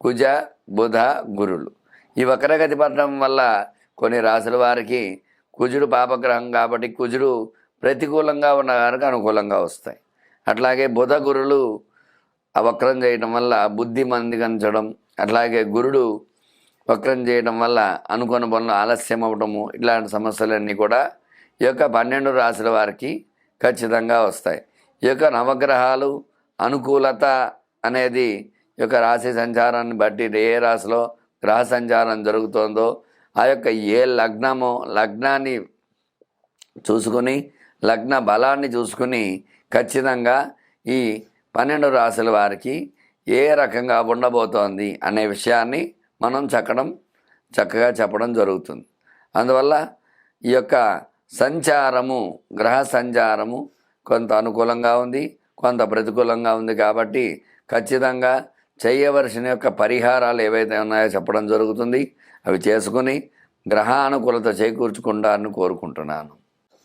కుజ బుధ గురులు. ఈ వక్రగతి పట్టడం వల్ల కొన్ని రాసుల వారికి కుజుడు పాపగ్రహం కాబట్టి కుజుడు ప్రతికూలంగా ఉన్న వారికి అనుకూలంగా వస్తాయి. అట్లాగే బుధ గురులు అవక్రం వక్రం చేయడం వల్ల బుద్ధి మందిగించడం అట్లాగే గురుడు వక్రం చేయడం వల్ల అనుకున్న పనులు ఆలస్యం అవ్వడము ఇట్లాంటి సమస్యలన్నీ కూడా ఈ యొక్క పన్నెండు రాసుల వారికి ఖచ్చితంగా వస్తాయి. ఈ యొక్క నవగ్రహాలు అనుకూలత అనేది యొక్క రాశి సంచారాన్ని బట్టి ఏ రాశిలో గ్రహ సంచారం జరుగుతుందో ఆ యొక్క ఏ లగ్నమో లగ్నాన్ని చూసుకుని లగ్న బలాన్ని చూసుకుని ఖచ్చితంగా ఈ పన్నెండు రాశుల వారికి ఏ రకంగా ఉండబోతోంది అనే విషయాన్ని మనం చక్కడం చక్కగా చెప్పడం జరుగుతుంది. అందువల్ల ఈ యొక్క సంచారము గ్రహ సంచారము కొంత అనుకూలంగా ఉంది కొంత ప్రతికూలంగా ఉంది కాబట్టి ఖచ్చితంగా చేయవలసిన యొక్క పరిహారాలు ఏవైతే ఉన్నాయో చెప్పడం జరుగుతుంది. అవి చేసుకుని గ్రహానుకూలత చేకూర్చుకుంటారని కోరుకుంటున్నాను.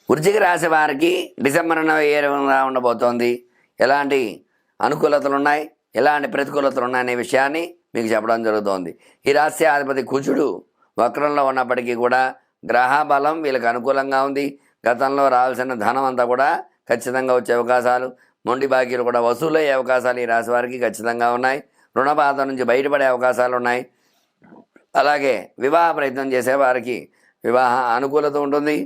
వృచ్చిక రాశి వారికి డిసెంబర్ నెల ఏ ఉండబోతోంది. ఎలాంటి అనుకూలతలు ఉన్నాయి? ఎలాంటి ప్రతికూలతలు ఉన్నాయనే విషయాన్ని మీకు చెప్పడం జరుగుతోంది. ఈ రాశి అధిపతి కుజుడు వక్రంలో ఉన్నప్పటికీ కూడా గ్రహ బలం వీళ్ళకి అనుకూలంగా ఉంది. గతంలో రావాల్సిన ధనం అంతా కూడా ఖచ్చితంగా వచ్చే అవకాశాలు మొండి బాకీలు కూడా వసూలయ్యే అవకాశాలు ఈ రాశి వారికి ఖచ్చితంగా ఉన్నాయి. రుణబాధ నుంచి బయటపడే అవకాశాలు ఉన్నాయి అలాగే వివాహ ప్రయత్నం చేసేవారికి వివాహ అనుకూలత ఉంటుంది.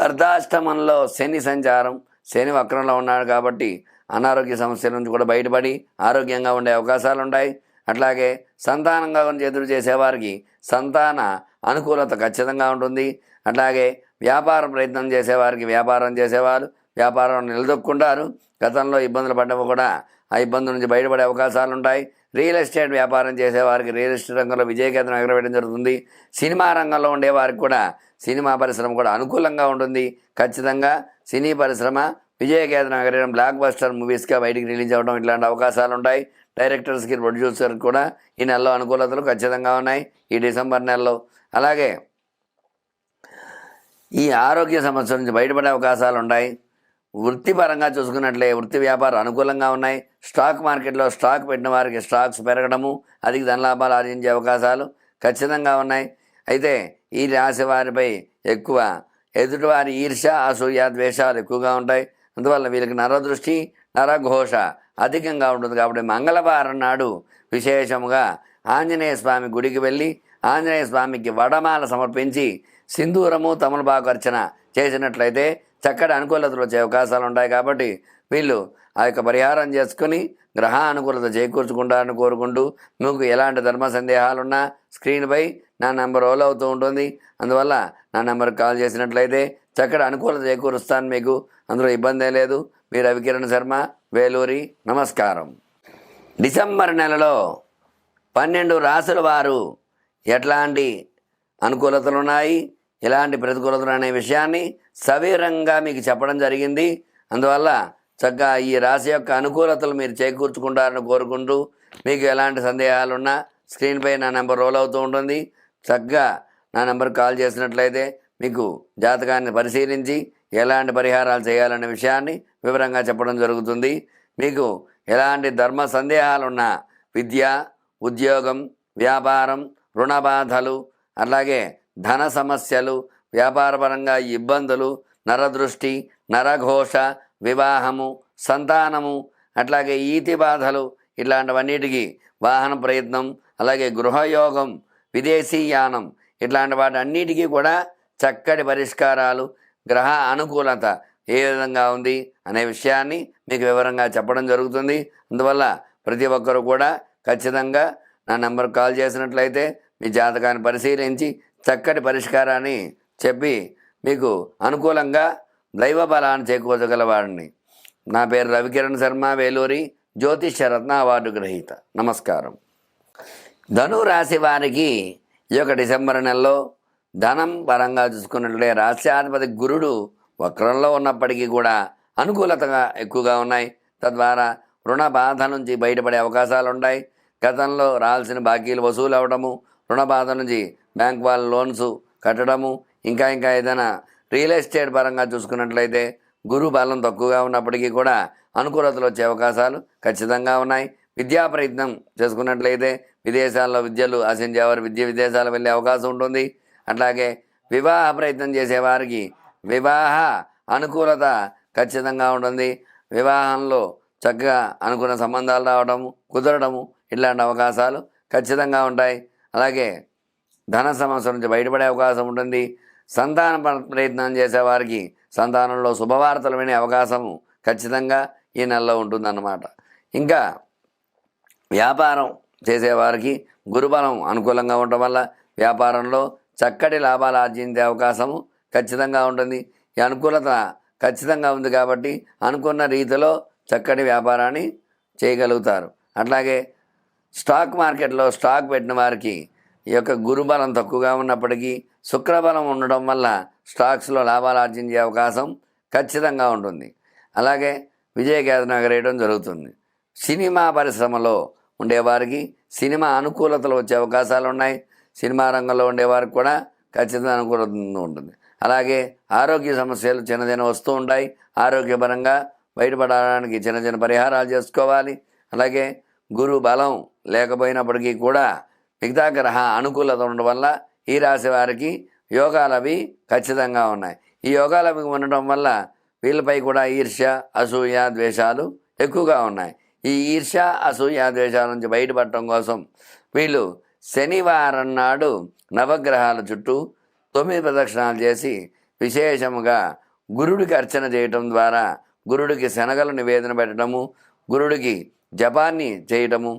అర్ధాష్టమంలో శని సంచారం శని వక్రంలో ఉన్నాడు కాబట్టి అనారోగ్య సమస్యల నుంచి కూడా బయటపడి ఆరోగ్యంగా ఉండే అవకాశాలు ఉంటాయి అట్లాగే సంతానంగా ఎదురు చేసేవారికి సంతాన అనుకూలత ఖచ్చితంగా ఉంటుంది. అట్లాగే వ్యాపార ప్రయత్నం చేసేవారికి వ్యాపారం చేసేవారు. వ్యాపారం నిలదొక్కుంటారు. గతంలో ఇబ్బందులు పడ్డవి కూడా ఆ ఇబ్బంది నుంచి బయటపడే అవకాశాలు ఉంటాయి రియల్ ఎస్టేట్ వ్యాపారం చేసేవారికి రియల్ ఎస్టేట్ రంగంలో విజయకేతనం ఎగరవేయడం జరుగుతుంది. సినిమా రంగంలో ఉండేవారికి కూడా సినిమా పరిశ్రమ కూడా అనుకూలంగా ఉంటుంది. ఖచ్చితంగా సినీ పరిశ్రమ విజయకేతనం ఎగరేయడం బ్లాక్ బస్టర్ మూవీస్గా బయటికి రిలీజ్ అవ్వడం ఇట్లాంటి అవకాశాలు ఉంటాయి డైరెక్టర్స్కి ప్రొడ్యూసర్కి కూడా ఈ నెలలో అనుకూలతలు ఖచ్చితంగా ఉన్నాయి ఈ డిసెంబర్ నెలలో. అలాగే ఈ ఆరోగ్య సమస్యల నుంచి బయటపడే అవకాశాలు ఉన్నాయి వృత్తిపరంగా చూసుకున్నట్లే వృత్తి వ్యాపారం అనుకూలంగా ఉన్నాయి. స్టాక్ మార్కెట్లో స్టాక్ పెట్టిన వారికి స్టాక్స్ పెరగడము అధిక ధనలాభాలు ఆర్జించే అవకాశాలు ఖచ్చితంగా ఉన్నాయి. అయితే ఈ రాశి వారిపై ఎక్కువ ఎదుటివారి ఈర్ష్య అసూయ ద్వేషాలు ఎక్కువగా ఉంటాయి. అందువల్ల వీళ్ళకి నరదృష్టి నరఘోష అధికంగా ఉంటుంది కాబట్టి మంగళవారం నాడు విశేషముగా ఆంజనేయ స్వామి గుడికి వెళ్ళి ఆంజనేయ స్వామికి వడమాల సమర్పించి సింధూరము తమలపాకు అర్చన చేసినట్లయితే చక్కటి అనుకూలతలు వచ్చే అవకాశాలు ఉంటాయి కాబట్టి వీళ్ళు ఆ యొక్క పరిహారం చేసుకుని గ్రహ అనుకూలత చేకూర్చుకుంటారని కోరుకుంటూ మీకు ఎలాంటి ధర్మ సందేహాలున్నా స్క్రీన్పై నా నెంబర్ రోల్ అవుతూ ఉంటుంది. అందువల్ల నా నెంబర్కి కాల్ చేసినట్లయితే చక్కటి అనుకూలత చేకూరుస్తాను మీకు. అందులో ఇబ్బంది లేదు. మీ రవికిరణ్ శర్మ వేలూరి నమస్కారం. డిసెంబర్ నెలలో పన్నెండు రాసుల వారు ఎట్లాంటి అనుకూలతలు ఇలాంటి ఎలాంటి ప్రతికూలతలు అనే విషయాన్ని సవీరంగా మీకు చెప్పడం జరిగింది. అందువల్ల చక్కగా ఈ రాశి యొక్క అనుకూలతలు మీరు చేకూర్చుకుంటారని కోరుకుంటూ మీకు ఎలాంటి సందేహాలున్నా స్క్రీన్పై నా నెంబర్ రోల్ అవుతూ ఉంటుంది. చక్కగా నా నెంబర్ కాల్ చేసినట్లయితే మీకు జాతకాన్ని పరిశీలించి ఎలాంటి పరిహారాలు చేయాలనే విషయాన్ని వివరంగా చెప్పడం జరుగుతుంది. మీకు ఎలాంటి ధర్మ సందేహాలున్నా విద్య ఉద్యోగం వ్యాపారం రుణ బాధలు అలాగే ధన సమస్యలు వ్యాపారపరంగా ఇబ్బందులు నరదృష్టి నరఘోష వివాహము సంతానము అట్లాగే ఈతి బాధలు ఇట్లాంటివన్నిటికీ వాహన ప్రయత్నం అలాగే గృహయోగం విదేశీయానం ఇట్లాంటి వాటి అన్నిటికీ కూడా చక్కటి పరిష్కారాలు గ్రహ అనుకూలత ఏ విధంగా ఉంది అనే విషయాన్ని మీకు వివరంగా చెప్పడం జరుగుతుంది. అందువల్ల ప్రతి ఒక్కరూ కూడా ఖచ్చితంగా నా నెంబర్ కాల్ చేసినట్లయితే మీ జాతకాన్ని పరిశీలించి చక్కటి పరిష్కారాన్ని చెప్పి మీకు అనుకూలంగా దైవ బలాన్ని చేకూర్చగలవాడిని. నా పేరు రవికిరణ్ శర్మ వేలూరి జ్యోతిష్య రత్న అవార్డు గ్రహీత. నమస్కారం. ధను రాశి వారికి ఈ యొక్క డిసెంబర్ నెలలో ధనం పరంగా చూసుకున్నట్లే రాష్ట్రాధిపతి గురుడు వక్రంలో ఉన్నప్పటికీ కూడా అనుకూలతగా ఎక్కువగా ఉన్నాయి. తద్వారా రుణ బాధ నుంచి బయటపడే అవకాశాలు ఉన్నాయి గతంలో రాల్సిన బాకీలు వసూలు అవ్వడము రుణబాధ నుంచి బ్యాంక్ వాళ్ళ లోన్స్ కట్టడము ఇంకా ఇంకా ఏదైనా రియల్ ఎస్టేట్ పరంగా చూసుకున్నట్లయితే గురు బలం తక్కువగా ఉన్నప్పటికీ కూడా అనుకూలతలు వచ్చే అవకాశాలు ఖచ్చితంగా ఉన్నాయి. విద్యా ప్రయత్నం చేసుకున్నట్లయితే విదేశాల్లో విద్యలు ఆశించేవారు విద్య విదేశాలు వెళ్ళే అవకాశం ఉంటుంది. అట్లాగే వివాహ ప్రయత్నం చేసేవారికి వివాహ అనుకూలత ఖచ్చితంగా ఉంటుంది. వివాహంలో చక్కగా అనుకున్న సంబంధాలు రావడము కుదరడము ఇలాంటి అవకాశాలు ఖచ్చితంగా ఉంటాయి. అలాగే ధన సమస్య నుంచి బయటపడే అవకాశం ఉంటుంది. సంతాన ప్రయత్నం చేసేవారికి సంతానంలో శుభవార్తలు వినే అవకాశము ఖచ్చితంగా ఈ నెలలో ఉంటుందన్నమాట. ఇంకా వ్యాపారం చేసేవారికి గురుబలం అనుకూలంగా ఉండటం వల్ల వ్యాపారంలో చక్కటి లాభాలు ఆర్జించే అవకాశము ఖచ్చితంగా ఉంటుంది. ఈ అనుకూలత ఖచ్చితంగా ఉంది కాబట్టి అనుకున్న రీతిలో చక్కటి వ్యాపారాన్ని చేయగలుగుతారు. అట్లాగే స్టాక్ మార్కెట్లో స్టాక్ పెట్టిన వారికి ఈ యొక్క గురుబలం తక్కువగా ఉన్నప్పటికీ శుక్రబలం ఉండడం వల్ల స్టాక్స్లో లాభాలు ఆర్జించే అవకాశం ఖచ్చితంగా ఉంటుంది. అలాగే విజయకేతనం ఎగరేయడం జరుగుతుంది. సినిమా పరిశ్రమలో ఉండేవారికి సినిమా అనుకూలతలు వచ్చే అవకాశాలు ఉన్నాయి. సినిమా రంగంలో ఉండేవారికి కూడా ఖచ్చితంగా అనుకూలత ఉంటుంది. అలాగే ఆరోగ్య సమస్యలు చిన్న చిన్న వస్తూ ఉంటాయి. ఆరోగ్యపరంగా బయటపడడానికి చిన్న చిన్న పరిహారాలు చేసుకోవాలి. అలాగే గురు బలం లేకపోయినప్పటికీ కూడా మిగతా గ్రహ అనుకూలత ఉండడం వల్ల ఈ రాశి వారికి యోగాలు అవి ఖచ్చితంగా ఉన్నాయి. ఈ యోగాలు అవి ఉండటం వల్ల వీళ్ళపై కూడా ఈర్ష్య అసూయ ద్వేషాలు ఎక్కువగా ఉన్నాయి. ఈ ఈర్ష్య అసూయ ద్వేషాల నుంచి బయటపడటం కోసం వీళ్ళు శనివారం నాడు నవగ్రహాల చుట్టూ తొమ్మిది ప్రదక్షిణాలు చేసి విశేషముగా గురుడికి అర్చన చేయటం ద్వారా గురుడికి శనగలు నివేదన పెట్టడము గురుడికి జపాన్ని చేయటము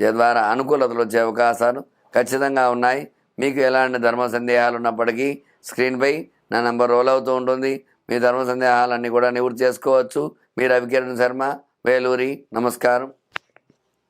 తద్వారా అనుకూలతలు వచ్చే అవకాశాలు ఖచ్చితంగా ఉన్నాయి. మీకు ఎలాంటి ధర్మ సందేహాలు ఉన్నప్పటికీ స్క్రీన్పై నా నెంబర్ రోల్ అవుతూ ఉంటుంది. మీ ధర్మ సందేహాలన్నీ కూడా నివృత్తి చేసుకోవచ్చు. మీరు రవికిరణ్ శర్మ వేలూరి నమస్కారం.